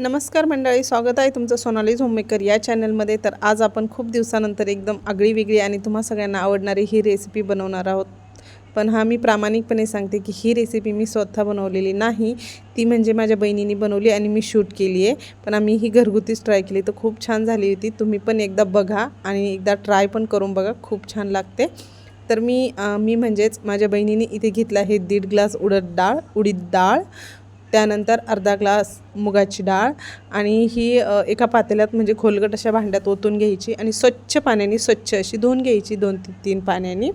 नमस्कार मंडळी स्वागत आहे तुमचं सोनालीज होममेकर या चॅनलमध्ये. तर आज आपण खूप दिवसानंतर एकदम आगळी वेगळी आणि तुम्हा सगळ्यांना आवडणारी ही रेसिपी बनवणार आहोत. पण हा मी प्रामाणिकपणे सांगते की ही रेसिपी मी स्वतः बनवलेली नाही. ती म्हणजे माझ्या बहिणीने बनवली आणि मी शूट केली आहे. पण आम्ही ही घरगुतीच ट्राय केली. तर खूप छान झाली होती. तुम्ही पण एकदा बघा आणि एकदा ट्राय पण करून बघा. खूप छान लागते. तर मी मी म्हणजेच माझ्या बहिणीने इथे घेतलं आहे दीड ग्लास उडद डाळ उडीद डाळ. त्यानंतर अर्धा ग्लास मुगाची डाळ आणि ही एका पातेल्यात म्हणजे खोलगट अशा भांड्यात ओतून घ्यायची आणि स्वच्छ पाण्याने स्वच्छ अशी धुवून घ्यायची दोन ते तीन पाण्याने.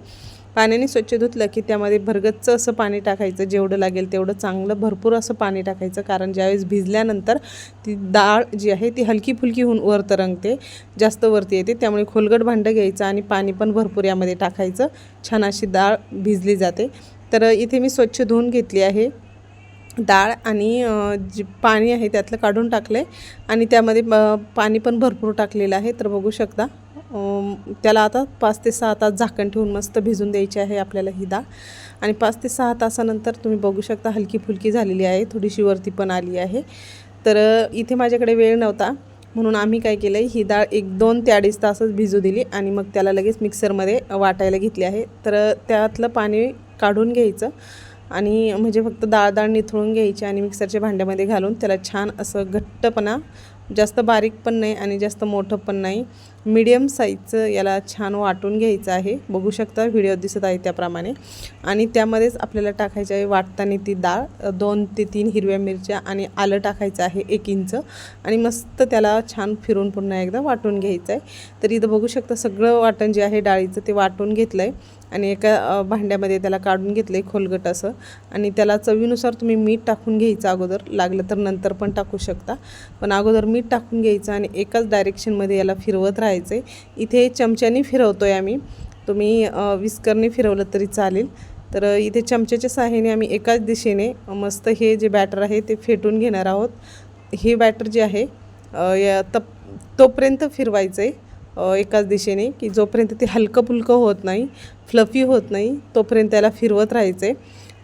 पाण्याने स्वच्छ धुतलं की त्यामध्ये भरगच्च असं पाणी टाकायचं जेवढं लागेल तेवढं चांगलं भरपूर असं पाणी टाकायचं. कारण ज्यावेळेस भिजल्यानंतर ती डाळ जी आहे ती हलकी फुलकी होऊन वर तरंगते जास्त वरती येते. त्यामुळे खोलगट भांडं घ्यायचं आणि पाणी पण भरपूर यामध्ये टाकायचं. छान अशी डाळ भिजली जाते. तर इथे मी स्वच्छ धुवून घेतली आहे. डाळ आणि जी पाणी आहे त्यातलं काढून टाकलं आहे आणि त्यामध्ये पाणी पण भरपूर टाकलेलं आहे. तर बघू शकता त्याला आता पाच ते सहा तास झाकण ठेवून मस्त भिजून द्यायची आहे आपल्याला ही डाळ. आणि पाच ते सहा तासानंतर तुम्ही बघू शकता हलकी फुलकी झालेली आहे. थोडीशी वरती पण आली आहे. तर इथे माझ्याकडे वेळ नव्हता. म्हणून आम्ही काय केलं आहे ही डाळ एक दोन ते अडीच तासच भिजू दिली आणि मग त्याला लगेच मिक्सरमध्ये वाटायला घेतली आहे. तर त्यातलं पाणी काढून घ्यायचं. आणि म्हणजे फक्त डाळ डाळ निथळून घ्यायची आणि मिक्सरच्या भांड्यामध्ये घालून त्याला छान असं घट्टपणा जास्त बारीक पण नाही आणि जास्त मोठं पण नाही. मीडियम साईजचं याला छान वाटून घ्यायचं आहे. बघू शकता व्हिडिओ दिसत आहे त्याप्रमाणे. आणि त्यामध्येच आपल्याला टाकायचं आहे वाटताना ती डाळ दोन ते तीन हिरव्या मिरच्या आणि आलं टाकायचं आहे एक इंच. आणि मस्त त्याला छान फिरून पुन्हा एकदा वाटून घ्यायचं आहे. तर इथं बघू शकता सगळं वाटण जे आहे डाळीचं ते वाटून घेतलं आहे आणि एका भांड्यामध्ये त्याला काढून घेतलं आहे खोलगट असं. आणि त्याला चवीनुसार तुम्ही मीठ टाकून घ्यायचं अगोदर. लागलं तर नंतर पण टाकू शकता. पण अगोदर मीठ टाकून घ्यायचं आणि एकाच डायरेक्शनमध्ये याला फिरवत राहायचं. करायचे इथे चमच्याने फिरवतो आहे आम्ही. तुम्ही विस्करने फिरवलं तरी चालेल. तर इथे चमच्याच्या सहाय्याने आम्ही एकाच दिशेने मस्त हे जे बॅटर आहे ते फेटून घेणार आहोत. हे बॅटर जे आहे या तप तोपर्यंत फिरवायचं आहे एकाच दिशेने की जोपर्यंत ते हलकं फुलकं होत नाही फ्लफी होत नाही तोपर्यंत त्याला फिरवत राहायचं आहे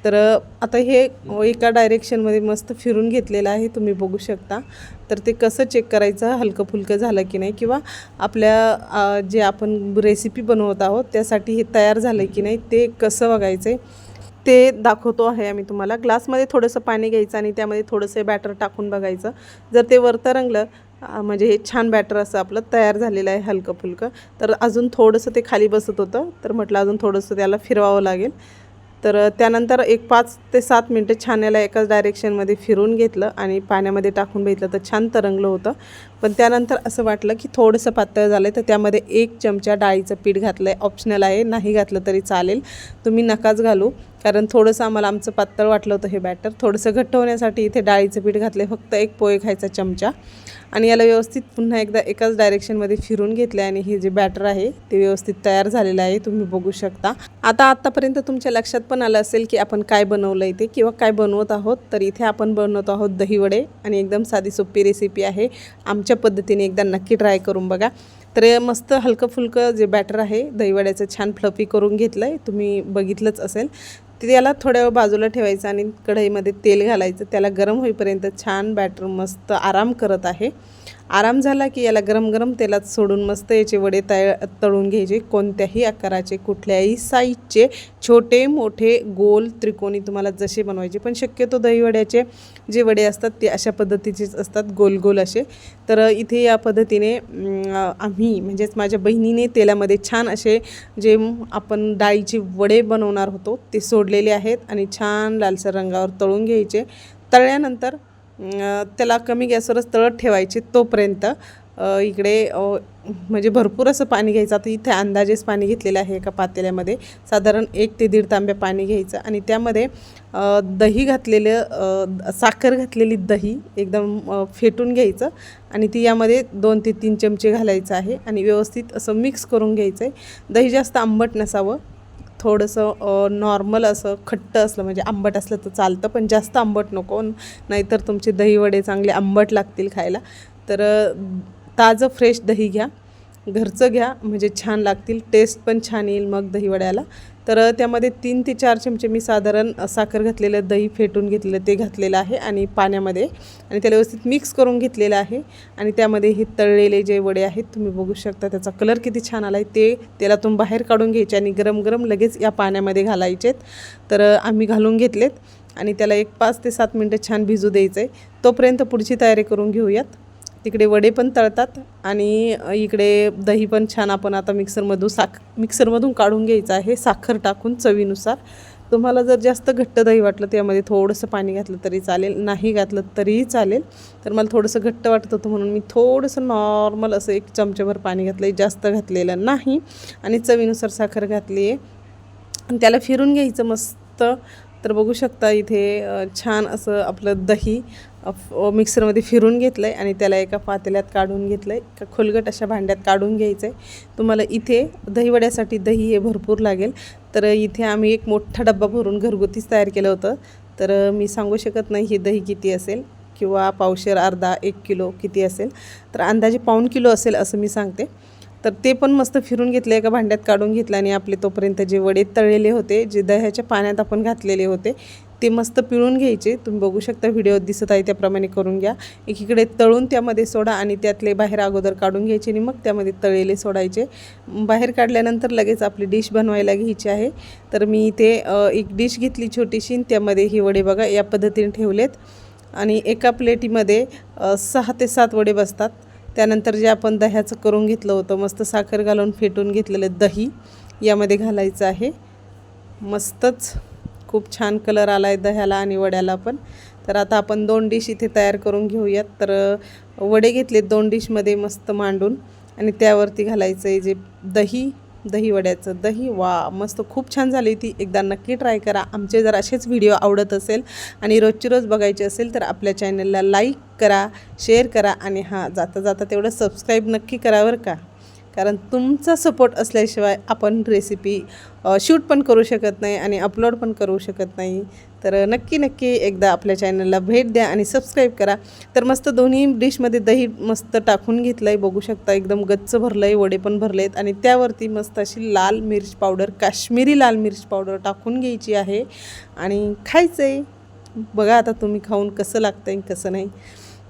तर आता हे एका डायरेक्शनमध्ये मस्त फिरून घेतलेलं आहे तुम्ही बघू शकता. तर ते कसं चेक करायचं हलकं फुलकं झालं की नाही किंवा आपल्या जे आपण रेसिपी बनवत आहोत त्यासाठी हे तयार झालं की नाही ते कसं बघायचं आहे ते दाखवतो आहे आम्ही तुम्हाला. ग्लासमध्ये थोडंसं पाणी घ्यायचं आणि त्यामध्ये थोडंसं बॅटर टाकून बघायचं. जर ते वरतं रंगलं म्हणजे हे छान बॅटर असं आपलं तयार झालेलं आहे हलकं फुलकं तर अजून थोडंसं ते खाली बसत होतं तर म्हटलं अजून थोडंसं त्याला फिरवावं लागेल. तर त्यानंतर एक पाच ते सात मिनटं छान याला एकाच डायरेक्शनमध्ये फिरून घेतलं आणि पाण्यामध्ये टाकून बघितलं तर छान तरंगलं होतं. पण त्यानंतर असं वाटलं की थोडंसं पातळ झालं आहे तर त्यामध्ये एक चमचा डाळीचं पीठ घातलं आहे ऑप्शनल आहे नाही घातलं तरी चालेल. तुम्ही नकाच घालू कारण थोडंसं आम्हाला आमचं पातळ वाटलं होतं हे बॅटर थोडंसं घट्ट होण्यासाठी इथे डाळीचं पीठ घातलं आहे फक्त एक पोहे खायचा चमचा. आणि याला व्यवस्थित पुन्हा एकदा एकाच डायरेक्शनमध्ये फिरून घेतलं आहे आणि हे जे बॅटर आहे ते व्यवस्थित तयार झालेलं आहे. तुम्ही बघू शकता. आता आत्तापर्यंत तुमच्या लक्षात पण आलं असेल की आपण काय बनवलं इथे किंवा काय बनवत आहोत तर इथे आपण बनवत आहोत दहीवडे. आणि एकदम साधी सोपी रेसिपी आहे. आमच्या पद्धतीने एकदा नक्की ट्राय करून बघा. तर मस्त हलकं फुलकं जे बॅटर आहे दहीवड्याचं छान फ्लफी करून घेतलं आहे तुम्ही बघितलंच असेल. त्याला थोड्या वेळ बाजूला ठेवायचं आणि कढईमध्ये तेल घालायचं. त्याला गरम होईपर्यंत छान बॅटर मस्त आराम करत आहे. आराम झाला की याला गरम गरम तेलात सोडून मस्त याचे वडे तळ तळून घ्यायचे. कोणत्याही आकाराचे कुठल्याही साईजचे छोटे मोठे गोल त्रिकोणी तुम्हाला जसे बनवायचे. पण शक्यतो दहीवड्याचे जे वडे असतात ते अशा पद्धतीचेच असतात गोल गोल असे. तर इथे या पद्धतीने आम्ही म्हणजेच माझ्या बहिणीने तेलामध्ये छान असे जे आपण डाळीचे वडे बनवणार होतो ते सोडलेले आहेत आणि छान लालसर रंगावर तळून घ्यायचे. तळल्यानंतर त्याला कमी गॅसवरच तळत ठेवायचे तोपर्यंत इकडे म्हणजे भरपूर असं पाणी घ्यायचं. आता इथे अंदाजेच पाणी घेतलेलं आहे एका पातेल्यामध्ये. साधारण एक ते दीड तांब्या पाणी घ्यायचं आणि त्यामध्ये दही घातलेलं साखर घातलेली दही एकदम फेटून घ्यायचं आणि ती यामध्ये दोन ते तीन चमचे घालायचं आहे आणि व्यवस्थित असं मिक्स करून घ्यायचं आहे दही जास्त आंबट नसावं. थोडंसं नॉर्मल असं खट्ट असलं म्हणजे आंबट असलं तर चालतं पण जास्त आंबट नको. नाहीतर तुमचे दही वडे चांगले आंबट लागतील खायला. तर ताजं फ्रेश दही घ्या. घरचं घ्या म्हणजे छान लागतील टेस्ट पण छान येईल मग दहीवड्याला. तर त्यामध्ये तीन ते चार चमचे मी साधारण साखर घातलेलं दही फेटून घेतलेलं ते घातलेलं आहे आणि पाण्यामध्ये. आणि त्याला व्यवस्थित मिक्स करून घेतलेलं आहे. आणि त्यामध्ये हे तळलेले जे वडे आहेत तुम्ही बघू शकता त्याचा कलर किती छान आला आहे ते तेलातून बाहेर काढून घ्यायचे आणि गरम गरम लगेच या पाण्यामध्ये घालायचेत. तर आम्ही घालून घेतलेत आणि त्याला एक पाच ते सात मिनटं छान भिजू द्यायचं आहे तोपर्यंत पुढची तयारी करून घेऊयात. तिकडे वडे पण तळतात आणि इकडे दही पण छान आपण आता मिक्सरमधून साख मिक्सरमधून काढून घ्यायचं आहे साखर टाकून चवीनुसार. तुम्हाला जर जास्त घट्ट दही वाटलं त्यामध्ये थोडंसं पाणी घातलं तरी चालेल नाही घातलं तरीही चालेल. तर मला थोडंसं घट्ट वाटत होतं म्हणून मी थोडंसं नॉर्मल असं एक चमचेभर पाणी घातलं आहे जास्त घातलेलं नाही. आणि चवीनुसार साखर घातली आहे आणि त्याला फिरून घ्यायचं मस्त. तर बघू शकता इथे छान असं आपलं दही मिक्सरमध्ये फिरून घेतलं आहे आणि त्याला एका पातेल्यात काढून घेतलं आहे एका खोलगट अशा भांड्यात काढून घ्यायचं आहे तुम्हाला इथे दहीवड्यासाठी दही हे भरपूर लागेल. तर इथे आम्ही एक मोठा डब्बा भरून घरगुतीच तयार केलं होतं. तर मी सांगू शकत नाही हे दही किती असेल किंवा पावशेर अर्धा एक किलो किती असेल. तर अंदाजे पाऊण किलो असेल असं मी सांगते. तर ते पण मस्त फिरून घेतलं एका भांड्यात काढून घेतलं आणि आपले तोपर्यंत जे वडे तळलेले होते जे दह्याच्या पाण्यात आपण घातलेले होते ते मस्त पिळून घ्यायचे. तुम्ही बघू शकता व्हिडिओ दिसत आहे त्याप्रमाणे करून घ्या. एकीकडे तळून त्यामध्ये सोडा आणि त्यातले बाहेर अगोदर काढून घ्यायचे आणि मग त्यामध्ये तळलेले सोडायचे. बाहेर काढल्यानंतर लगेच आपली डिश बनवायला घ्यायची आहे. तर मी इथे एक डिश घेतली छोटीशी त्यामध्ये हे वडे बघा या पद्धतीने ठेवलेत. आणि एका प्लेटीमध्ये सहा ते सात वडे बसतात. त्यानंतर जे आपण दह्याचं करून घेतलं होतं मस्त साखर घालून फेटून घेतलेलं दही यामध्ये घालायचं आहे. मस्तच. खूप छान कलर आला आहे दह्याला आणि वड्याला पण. तर आता आपण दोन डिश इथे तयार करून घेऊयात. तर वडे घेतलेत दोन डिशमध्ये मस्त मांडून. आणि त्यावरती घालायचं आहे जे दही दही वड्याचं. दही वा मस्त. खूप छान झाली ती. एकदा नक्की ट्राय करा. आमचे जर असेच व्हिडिओ आवडत असेल आणि रोजची रोज बघायचे असेल तर आपल्या चॅनलला लाईक करा शेअर करा आणि हां जाता जाता तेवढं सबस्क्राईब नक्की करा बरं का. कारण तुमचा सपोर्ट असल्याशिवाय आपण रेसिपी शूट पण करू शकत नाही आणि अपलोड पण करू शकत नाही. तर नक्की नक्की एकदा आपल्या चॅनलला भेट द्या आणि सबस्क्राईब करा. तर मस्त दोन्ही डिशमध्ये दही मस्त टाकून घेतलं आहे बघू शकता एकदम गच्च भरलं आहे वडे पण भरले आहेत आणि त्यावरती मस्त अशी लाल मिर्च पावडर काश्मीरी लाल मिर्च पावडर टाकून घ्यायची आहे. आणि खायचं आहे बघा आता तुम्ही खाऊन कसं लागतं आहे कसं नाही.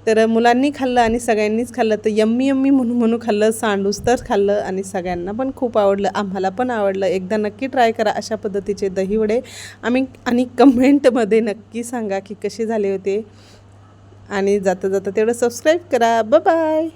तर मुलांनी खाल्लं आणि सगळ्यांनीच खाल्लं. तर यम्मी यम्मी म्हणून म्हणून खाल्लं सांडूस तर खाल्लं आणि सगळ्यांना पण खूप आवडलं आम्हाला पण आवडलं. एकदा नक्की ट्राय करा अशा पद्धतीचे दहीवडे आम्ही आणि कमेंटमध्ये नक्की सांगा की कसे झाले होते. आणि जाता जाता तेवढं सबस्क्राईब करा. बाय